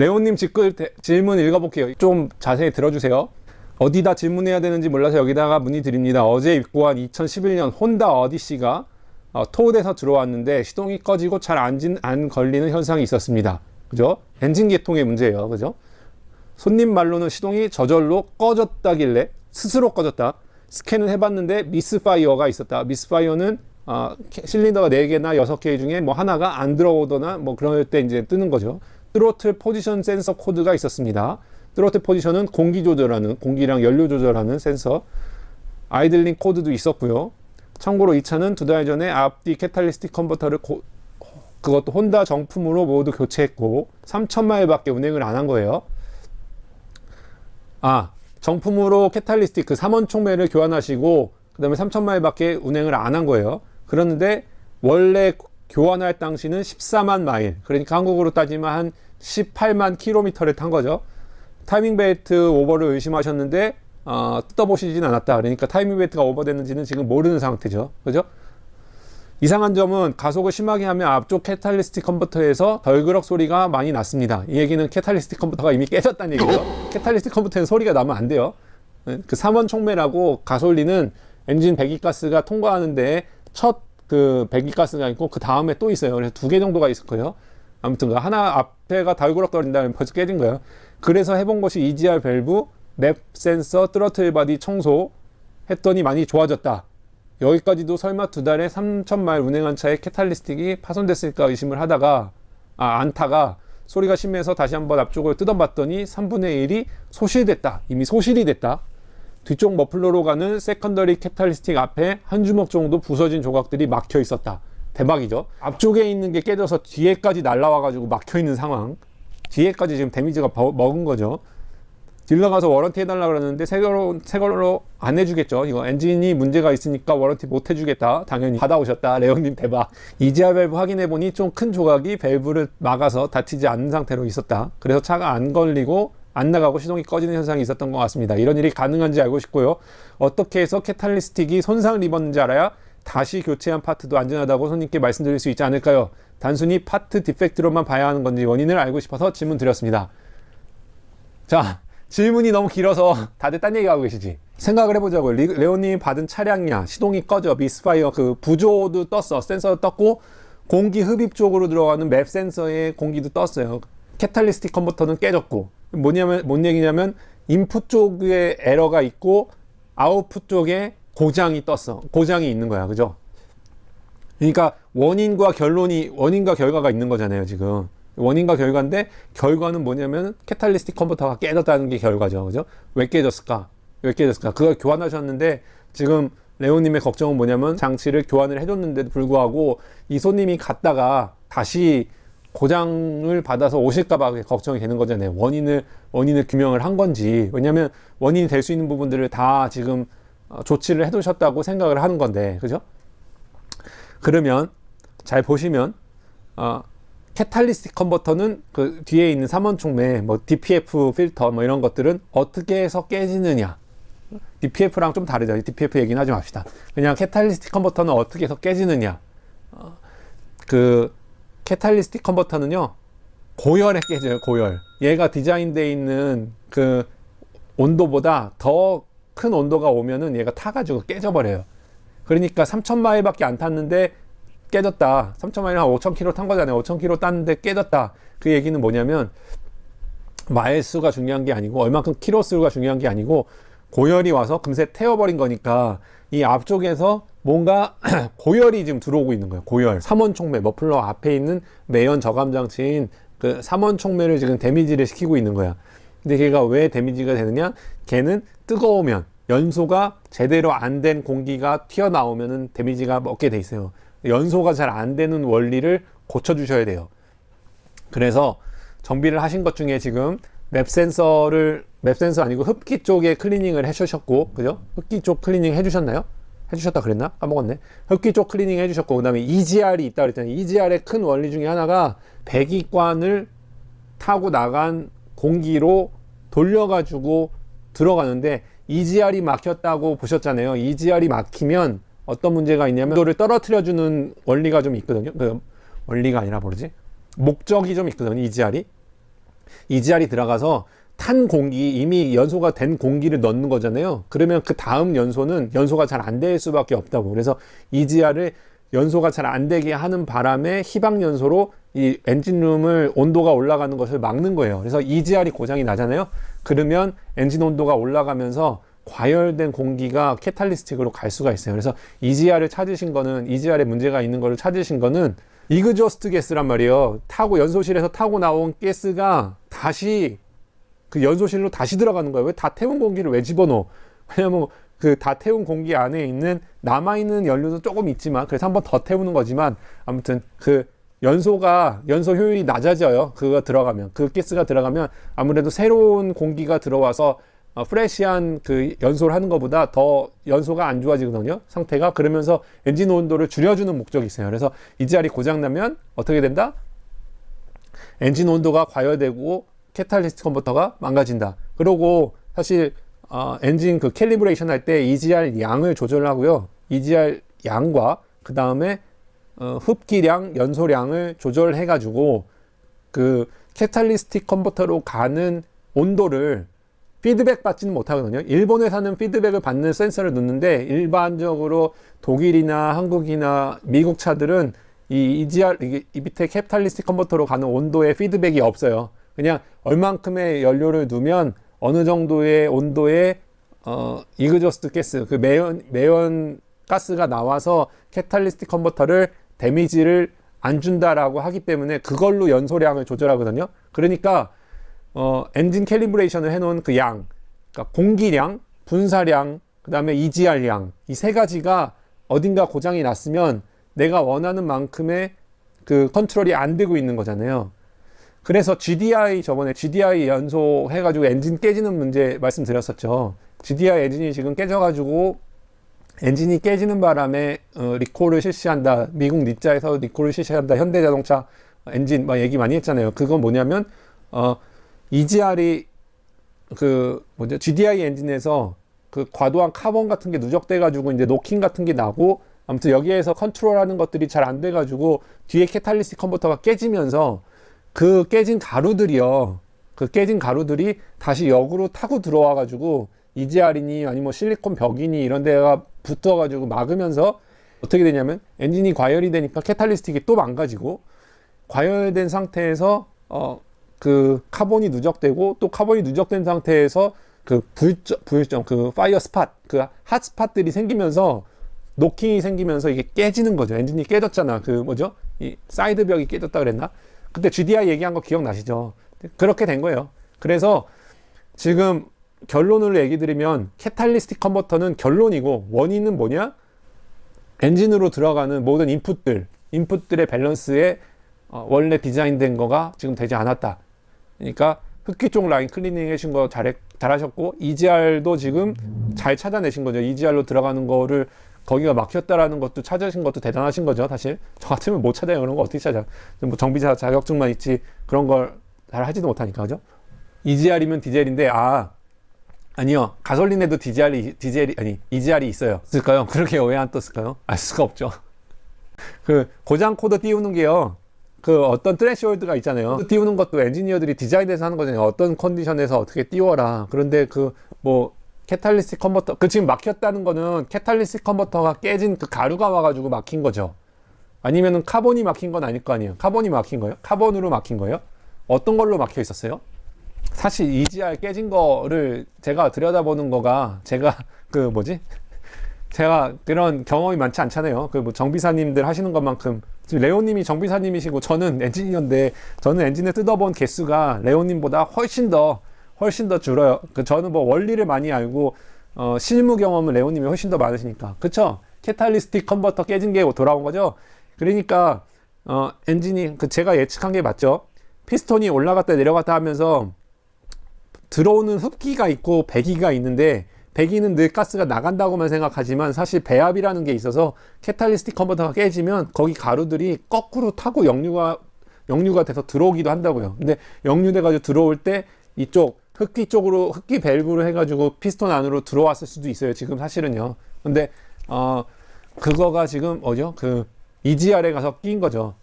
레오님 직글 대- 질문 읽어볼게요. 좀 자세히 들어주세요. 어디다 질문해야 되는지 몰라서 여기다가 문의드립니다. 어제 입고한 2011년 혼다 어디시가 어, 토우에서 들어왔는데 시동이 꺼지고 잘안 안 걸리는 현상이 있었습니다. 그죠? 엔진 계통의 문제예요. 그죠? 손님 말로는 시동이 저절로 꺼졌다길래 스스로 꺼졌다. 스캔을 해봤는데 미스파이어가 있었다. 미스파이어는 어, 캐- 실린더가 4개나 6개 중에 뭐 하나가 안 들어오거나 뭐 그럴 때 이제 뜨는 거죠. 트로틀 포지션 센서 코드가 있었습니다. 트로틀 포지션은 공기 조절하는 공기랑 연료 조절하는 센서 아이들링 코드도 있었고요. 참고로 이 차는 두 달 전에 앞뒤 캐탈리스틱 컨버터를 고- 그것도 혼다 정품으로 모두 교체했고 3천마일밖에 운행을 안 한 거예요. 아 정품으로 캐탈리스틱 그 3원 총매를 교환하시고 그 다음에 3천마일밖에 운행을 안 한 거예요. 그런데 원래 교환할 당시는 14만 마일 그러니까 한국으로 따지면 한 18만 킬로미터를 탄 거죠. 타이밍 벨트 오버를 의심하셨는데 어, 뜯어보시진 않았다. 그러니까 타이밍 벨트가 오버됐는지는 지금 모르는 상태죠. 그죠? 이상한 점은 가속을 심하게 하면 앞쪽 캐탈리스틱 컨버터에서 덜그럭 소리가 많이 났습니다. 이 얘기는 캐탈리스틱 컨버터가 이미 깨졌다는 얘기죠. 캐탈리스틱 컨버터에는 소리가 나면 안 돼요. 그 3원 총매라고 가솔린은 엔진 배기가스가 통과하는데 첫 그 배기가스가 있고 그 다음에 또 있어요. 그래서 두 개 정도가 있을 거예요. 아무튼 그 하나 앞에가 덜그럭거린다면 벌써 깨진 거예요. 그래서 해본 것이 EGR 밸브, 랩 센서, 트러틀 바디 청소 했더니 많이 좋아졌다. 여기까지도 설마 두 달에 3천마일 운행한 차에 캐탈리스틱이 파손됐을까 의심을 하다가 아 안타가 소리가 심해서 다시 한번 앞쪽을 뜯어봤더니 3분의 1이 소실됐다. 이미 소실이 됐다. 뒤쪽 머플러로 가는 세컨더리 캐탈리스틱 앞에 한 주먹 정도 부서진 조각들이 막혀 있었다. 대박이죠. 앞쪽에 있는 게 깨져서 뒤에까지 날라와가지고 막혀 있는 상황. 뒤에까지 지금 데미지가 버- 먹은 거죠. 딜러 가서 워런티 해달라 그러는데 새 걸로 새 걸로 안 해주겠죠. 이거 엔진이 문제가 있으니까 워런티 못 해주겠다. 당연히 받아오셨다. 레오님 대박. 이지아 밸브 확인해 보니 좀 큰 조각이 밸브를 막아서 다치지 않는 상태로 있었다. 그래서 차가 안 걸리고 안 나가고 시동이 꺼지는 현상이 있었던 것 같습니다. 이런 일이 가능한지 알고 싶고요. 어떻게 해서 캐탈리스틱이 손상을 입었는지 알아야 다시 교체한 파트도 안전하다고 손님께 말씀드릴 수 있지 않을까요? 단순히 파트 디펙트로만 봐야 하는 건지 원인을 알고 싶어서 질문 드렸습니다. 자, 질문이 너무 길어서 다들 딴 얘기하고 계시지. 생각을 해보자고요. 리- 레오님이 받은 차량이야. 시동이 꺼져. 미스파이어 그 부조도 떴어. 센서 떴고 공기 흡입 쪽으로 들어가는 맵 센서에 공기도 떴어요. 캐탈리스틱 컨버터는 깨졌고 뭐냐면 뭔 얘기냐면 인풋 쪽에 에러가 있고 아웃풋 쪽에 고장이 떴어. 고장이 있는 거야. 그죠? 그러니까 원인과 결론이 원인과 결과가 있는 거잖아요 지금 원인과 결과인데 결과는 뭐냐면 캐탈리스틱 컨버터가 깨졌다는 게 결과죠 그죠 왜 깨졌을까 왜 깨졌을까 그걸 교환하셨는데 지금 레오님의 걱정은 뭐냐면 장치를 교환을 해줬는데도 불구하고 이 손님이 갔다가 다시 고장을 받아서 오실까봐 걱정이 되는 거잖아요. 원인을 원인을 규명을 한 건지 왜냐하면 원인이 될 수 있는 부분들을 다 지금 어, 조치를 해두셨다고 생각을 하는 건데, 그죠? 그러면 잘 보시면 어, 캐탈리스틱 컨버터는 그 뒤에 있는 3원 총매, 뭐 DPF 필터 뭐 이런 것들은 어떻게 해서 깨지느냐. DPF랑 좀 다르죠. DPF 얘기는 하지 맙시다. 그냥 캐탈리스틱 컨버터는 어떻게 해서 깨지느냐. 어, 그 캐탈리스틱 컨버터는요 고열에 깨져요. 고열. 얘가 디자인되어 있는 그 온도보다 더 큰 온도가 오면은 얘가 타가지고 깨져버려요. 그러니까 3,000마일 밖에 안 탔는데 깨졌다. 3,000마일 한 5,000km 탄 거잖아요. 5,000km 땄는데 깨졌다. 그 얘기는 뭐냐면 마일 수가 중요한 게 아니고 얼마큼 키로 수가 중요한 게 아니고 고열이 와서 금세 태워버린 거니까 이 앞쪽에서 뭔가 고열이 지금 들어오고 있는 거예요. 고열. 3원 총매 머플러 앞에 있는 매연 저감 장치인 그 3원 총매를 지금 데미지를 시키고 있는 거야. 근데 걔가 왜 데미지가 되느냐? 걔는 뜨거우면 연소가 제대로 안 된 공기가 튀어나오면은 데미지가 먹게 돼 있어요. 연소가 잘 안 되는 원리를 고쳐 주셔야 돼요. 그래서 정비를 하신 것 중에 지금 맵 센서를 맵 센서 아니고 흡기 쪽에 클리닝을 해주셨고 그죠? 흡기 쪽 클리닝 해주셨나요? 해주셨다 그랬나? 까먹었네. 흡기 쪽 클리닝 해주셨고 그 다음에 EGR이 있다 그랬잖아요. EGR의 큰 원리 중에 하나가 배기관을 타고 나간 공기로 돌려가지고 들어가는데 EGR이 막혔다고 보셨잖아요. EGR이 막히면 어떤 문제가 있냐면 이거를 떨어뜨려주는 원리가 좀 있거든요. 그 원리가 아니라 뭐지? 목적이 좀 있거든요. EGR이. EGR이 들어가서 탄 공기 이미 연소가 된 공기를 넣는 거잖아요. 그러면 그 다음 연소는 연소가 잘 안 될 수밖에 없다고. 그래서 EGR을 연소가 잘 안 되게 하는 바람에 희박 연소로 이 엔진룸을 온도가 올라가는 것을 막는 거예요. 그래서 EGR이 고장이 나잖아요. 그러면 엔진 온도가 올라가면서 과열된 공기가 캐탈리스틱으로 갈 수가 있어요. 그래서 EGR을 찾으신 거는 EGR에 문제가 있는 거를 찾으신 거는 이그저스트 가스란 말이에요. 타고 연소실에서 타고 나온 가스가 다시 그 연소실로 다시 들어가는 거예요. 왜다 태운 공기를 왜 집어넣어? 왜냐면 그 다 태운 공기 안에 있는 남아있는 연료도 조금 있지만 그래서 한 번 더 태우는 거지만 아무튼 그 연소가 연소 효율이 낮아져요. 그거 들어가면 그 가스가 들어가면 아무래도 새로운 공기가 들어와서 어, 프레시한 그 연소를 하는 것보다 더 연소가 안 좋아지거든요. 상태가 그러면서 엔진 온도를 줄여주는 목적이 있어요. 그래서 EGR이 고장 나면 어떻게 된다? 엔진 온도가 과열되고 캐탈리스트 컨버터가 망가진다. 그리고 사실 어, 엔진 그 캘리브레이션 할 때 EGR 양을 조절하고요. EGR 양과 그 다음에 어, 흡기량, 연소량을 조절해 가지고 그 캐탈리스틱 컨버터로 가는 온도를 피드백 받지는 못하거든요. 일본 회사는 피드백을 받는 센서를 넣는데 일반적으로 독일이나 한국이나 미국 차들은 이 EGR 이 밑에 캐탈리스틱 컨버터로 가는 온도에 피드백이 없어요. 그냥 얼만큼의 연료를 두면 어느 정도의 온도의 어 이그저스트 가스 그 매연 매연 가스가 나와서 캐탈리스틱 컨버터를 데미지를 안 준다라고 하기 때문에 그걸로 연소량을 조절하거든요. 그러니까 어 엔진 캘리브레이션을 해놓은 그 양, 그러니까 공기량, 분사량, 그 다음에 EGR량 이 세 가지가 어딘가 고장이 났으면 내가 원하는 만큼의 그 컨트롤이 안 되고 있는 거잖아요. 그래서 GDI 저번에 GDI 연소 해가지고 엔진 깨지는 문제 말씀드렸었죠. GDI 엔진이 지금 깨져가지고 엔진이 깨지는 바람에 어, 리콜을 실시한다. 미국 니자에서 리콜을 실시한다. 현대자동차 엔진 막 얘기 많이 했잖아요. 그건 뭐냐면 어, EGR이 그 뭐죠 GDI 엔진에서 그 과도한 카본 같은 게 누적돼 가지고 이제 노킹 같은 게 나고 아무튼 여기에서 컨트롤하는 것들이 잘 안 돼 가지고 뒤에 캐탈리스틱 컨버터가 깨지면서 그 깨진 가루들이요. 그 깨진 가루들이 다시 역으로 타고 들어와 가지고 EGR이니 아니면 뭐 실리콘 벽이니 이런 데가 붙어 가지고 막으면서 어떻게 되냐면 엔진이 과열이 되니까 캐탈리스틱이 또 망가지고 과열된 상태에서 어 그 카본이 누적되고 또 카본이 누적된 상태에서 그 불점 불점 그 파이어 스팟 그 핫스팟들이 생기면서 노킹이 생기면서 이게 깨지는 거죠. 엔진이 깨졌잖아. 그 뭐죠? 이 사이드 벽이 깨졌다 그랬나? 그때 GDI 얘기한 거 기억나시죠? 그렇게 된 거예요. 그래서 지금 결론을 얘기 드리면 캐탈리스틱 컨버터는 결론이고 원인은 뭐냐? 엔진으로 들어가는 모든 인풋들, 인풋들의 밸런스에 어, 원래 디자인된 거가 지금 되지 않았다. 그러니까 흡기 쪽 라인 클리닝 해신 거 잘, 잘하셨고 EGR도 지금 잘 찾아내신 거죠. EGR로 들어가는 거를 거기가 막혔다라는 것도 찾으신 것도 대단하신 거죠. 사실 저 같으면 못 찾아요. 그런 거 어떻게 찾아? 뭐 정비사 자격증만 있지 그런 걸 잘 하지도 못하니까 그죠? EGR이면 디젤인데 아 아니요 가솔린에도 디젤이 디젤이 아니 EGR이 있어요. 쓸까요? 그렇게 왜 안 떴을까요? 알 수가 없죠. 그 고장 코드 띄우는 게요. 그 어떤 트레시홀드가 있잖아요. 띄우는 것도 엔지니어들이 디자인해서 하는 거잖아요. 어떤 컨디션에서 어떻게 띄워라. 그런데 그 뭐 캐탈리스틱 컨버터 그 지금 막혔다는 거는 캐탈리스틱 컨버터가 깨진 그 가루가 와가지고 막힌 거죠. 아니면은 카본이 막힌 건 아닐 거 아니에요. 카본이 막힌 거예요? 카본으로 막힌 거예요? 어떤 걸로 막혀 있었어요? 사실 EGR 깨진 거를 제가 들여다보는 거가 제가 그 뭐지? 제가 그런 경험이 많지 않잖아요. 그 뭐 정비사님들 하시는 것만큼 지금 레오님이 정비사님이시고 저는 엔지니어인데 저는 엔진을 뜯어본 개수가 레오님보다 훨씬 더 훨씬 더 줄어요. 그 저는 뭐 원리를 많이 알고 어, 실무 경험은 레오님이 훨씬 더 많으시니까 그쵸? 캐탈리스틱 컨버터 깨진 게 돌아온 거죠. 그러니까 어, 엔진이 그 제가 예측한 게 맞죠. 피스톤이 올라갔다 내려갔다 하면서 들어오는 흡기가 있고 배기가 있는데 배기는 늘 가스가 나간다고만 생각하지만 사실 배압이라는 게 있어서 캐탈리스틱 컨버터가 깨지면 거기 가루들이 거꾸로 타고 역류가 역류가 돼서 들어오기도 한다고요. 근데 역류돼 가지고 들어올 때 이쪽 흡기 쪽으로 흡기 밸브로 해가지고 피스톤 안으로 들어왔을 수도 있어요. 지금 사실은요. 근데 어 그거가 지금 뭐죠? 그 EGR에 가서 끼인 거죠.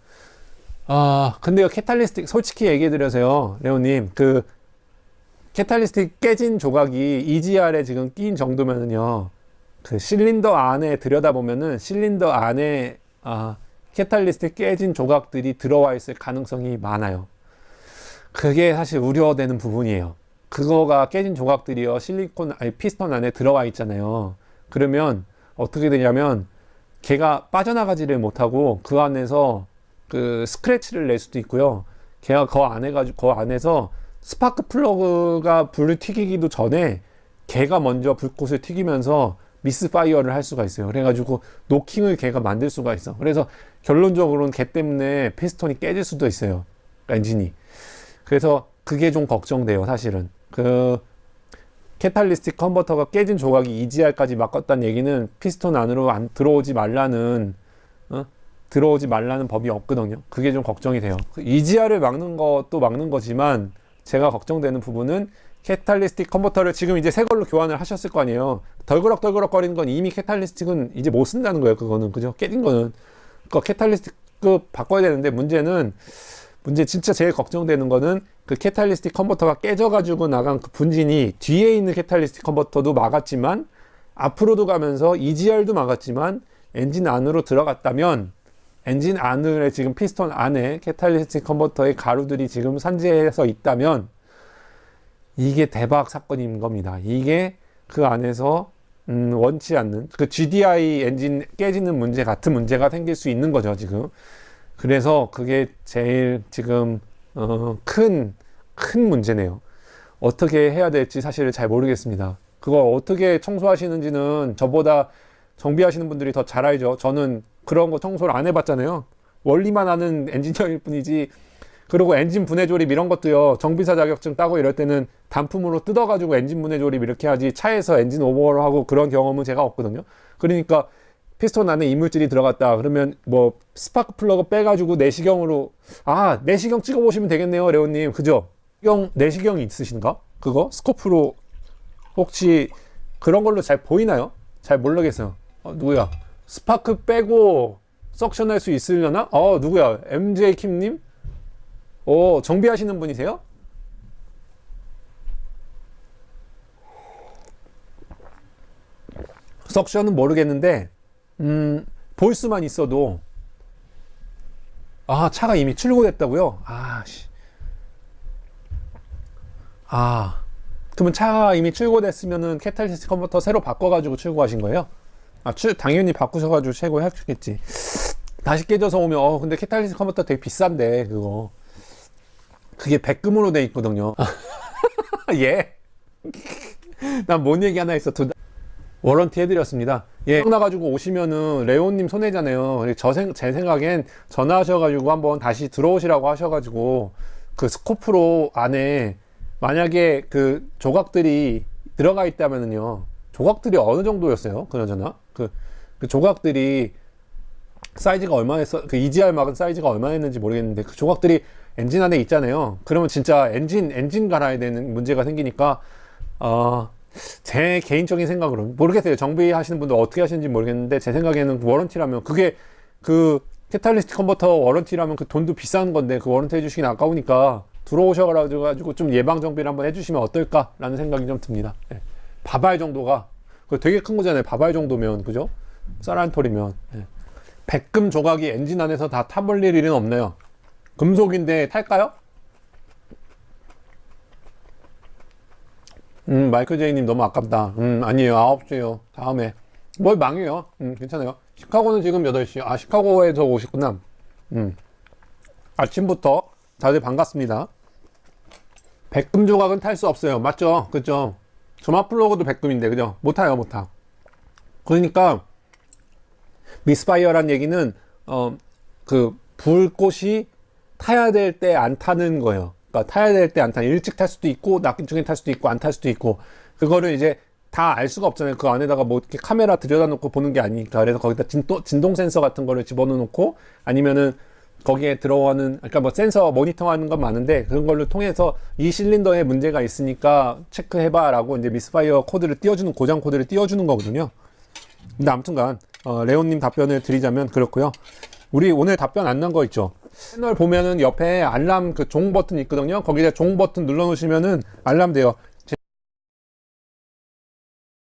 아, 근데요, 캐탈리스틱, 솔직히 얘기해 드려서요, 레오님, 그, 캐탈리스틱 깨진 조각이 EGR에 지금 끼인 정도면은요, 그 실린더 안에 들여다 보면은 실린더 안에, 아, 캐탈리스틱 깨진 조각들이 들어와 있을 가능성이 많아요. 그게 사실 우려되는 부분이에요. 그거가 깨진 조각들이요, 실리콘, 아니, 피스톤 안에 들어와 있잖아요. 그러면 어떻게 되냐면, 걔가 빠져나가지를 못하고 그 안에서 그 스크래치를 낼 수도 있고요. 걔가 그 안에 가지고 그 안에서 스파크 플러그가 불을 튀기기도 전에 걔가 먼저 불꽃을 튀기면서 미스파이어를 할 수가 있어요. 그래가지고 노킹을 걔가 만들 수가 있어. 그래서 결론적으로는 걔 때문에 피스톤이 깨질 수도 있어요. 엔진이. 그래서 그게 좀 걱정돼요, 사실은. 그 캐탈리스틱 컨버터가 깨진 조각이 EGR까지 막았다는 얘기는 피스톤 안으로 안 들어오지 말라는 어? 들어오지 말라는 법이 없거든요. 그게 좀 걱정이 돼요. 그 EGR을 막는 것도 막는 거지만 제가 걱정되는 부분은 캐탈리스틱 컨버터를 지금 이제 새 걸로 교환을 하셨을 거 아니에요. 덜그럭덜그럭 거리는 건 이미 캐탈리스틱은 이제 못 쓴다는 거예요. 그거는 그죠? 깨진 거는 그 캐탈리스틱급 바꿔야 되는데 문제는 문제 진짜 제일 걱정되는 거는 그 캐탈리스틱 컨버터가 깨져가지고 나간 그 분진이 뒤에 있는 캐탈리스틱 컨버터도 막았지만 앞으로도 가면서 EGR도 막았지만 엔진 안으로 들어갔다면 엔진 안에 지금 피스톤 안에 캐탈리스틱 컨버터의 가루들이 지금 산재해서 있다면 이게 대박 사건인 겁니다. 이게 그 안에서 음, 원치 않는 그 GDI 엔진 깨지는 문제 같은 문제가 생길 수 있는 거죠 지금. 그래서 그게 제일 지금 어, 큰, 큰 문제네요. 어떻게 해야 될지 사실 잘 모르겠습니다. 그걸 어떻게 청소하시는지는 저보다 정비하시는 분들이 더 잘 알죠. 저는 그런 거 청소를 안 해봤잖아요. 원리만 아는 엔지니어일 뿐이지. 그리고 엔진 분해 조립 이런 것도요. 정비사 자격증 따고 이럴 때는 단품으로 뜯어가지고 엔진 분해 조립 이렇게 하지 차에서 엔진 오버하고 그런 경험은 제가 없거든요. 그러니까 피스톤 안에 이물질이 들어갔다. 그러면 뭐 스파크 플러그 빼가지고 내시경으로 아 내시경 찍어 보시면 되겠네요, 레오님. 그죠? 경 내시경이 있으신가? 그거 스코프로 혹시 그런 걸로 잘 보이나요? 잘 모르겠어요. 어, 누구야? 스파크 빼고 석션 할 수 있으려나? 어 누구야? MJ 킴님? 오 정비하시는 분이세요? 석션은 모르겠는데 음, 볼 수만 있어도 아 차가 이미 출고됐다고요? 아 씨. 아 그러면 차가 이미 출고됐으면은 캐탈리스트 컨버터 새로 바꿔가지고 출고하신 거예요? 아 출, 당연히 바꾸셔가지고 최고 하셨겠지 다시 깨져서 오면 어 근데 캐탈리스트 컨버터 되게 비싼데 그거 그게 백금으로 돼 있거든요 예. 난 뭔 얘기 하나 있어. 두, 워런티 해드렸습니다. 예. 나가지고 오시면은 레오님 손해잖아요. 저 생, 제 생각엔 전화하셔가지고 한번 다시 들어오시라고 하셔가지고 그 스코프로 안에 만약에 그 조각들이 들어가 있다면은요. 조각들이 어느 정도였어요? 그나저나. 그, 그 조각들이 사이즈가 얼마나 했어? 그 EGR 막은 사이즈가 얼마나 했는지 모르겠는데 그 조각들이 엔진 안에 있잖아요. 그러면 진짜 엔진, 엔진 갈아야 되는 문제가 생기니까, 어, 제 개인적인 생각으로는 모르겠어요. 정비 하시는 분들 어떻게 하시는지 모르겠는데 제 생각에는 워런티라면 그게 그 캐탈리스트 컨버터 워런티라면 그 돈도 비싼 건데 그 워런티 해주시긴 아까우니까 들어오셔가지고 좀 예방 정비를 한번 해주시면 어떨까 라는 생각이 좀 듭니다. 예. 바발 정도가 그 되게 큰 거잖아요. 바발 정도면 그죠? 쌀한톨이면 예. 백금 조각이 엔진 안에서 다 타버릴 일은 없네요. 금속인데 탈까요? 음, 마이클 제이님 너무 아깝다. 음, 아니에요. 9시에요. 다음에. 뭘 망해요. 음, 괜찮아요. 시카고는 지금 8시. 아, 시카고에서 오셨구나. 음. 아침부터 다들 반갑습니다. 백금 조각은 탈 수 없어요. 맞죠? 그죠? 조마 플러그도 백금인데, 그죠? 못 타요, 못 타. 그러니까, 미스파이어란 얘기는, 어, 그, 불꽃이 타야 될 때 안 타는 거예요. 그러니까 타야 될 때 안 타는 일찍 탈 수도 있고 나중에 탈 수도 있고 안 탈 수도 있고 그거를 이제 다 알 수가 없잖아요. 그 안에다가 뭐 이렇게 카메라 들여다 놓고 보는 게 아니니까 그래서 거기다 진도, 진동 센서 같은 거를 집어넣어 놓고 아니면은 거기에 들어가는 그러니까 뭐 센서 모니터하는 건 많은데 그런 걸로 통해서 이 실린더에 문제가 있으니까 체크해봐라고 이제 미스파이어 코드를 띄워주는 고장 코드를 띄워주는 거거든요. 근데 아무튼간 어, 레온님 답변을 드리자면 그렇고요. 우리 오늘 답변 안 난 거 있죠. 채널 보면은 옆에 알람 그 종 버튼 있거든요. 거기다 종 버튼 눌러 놓으시면은 알람 돼요.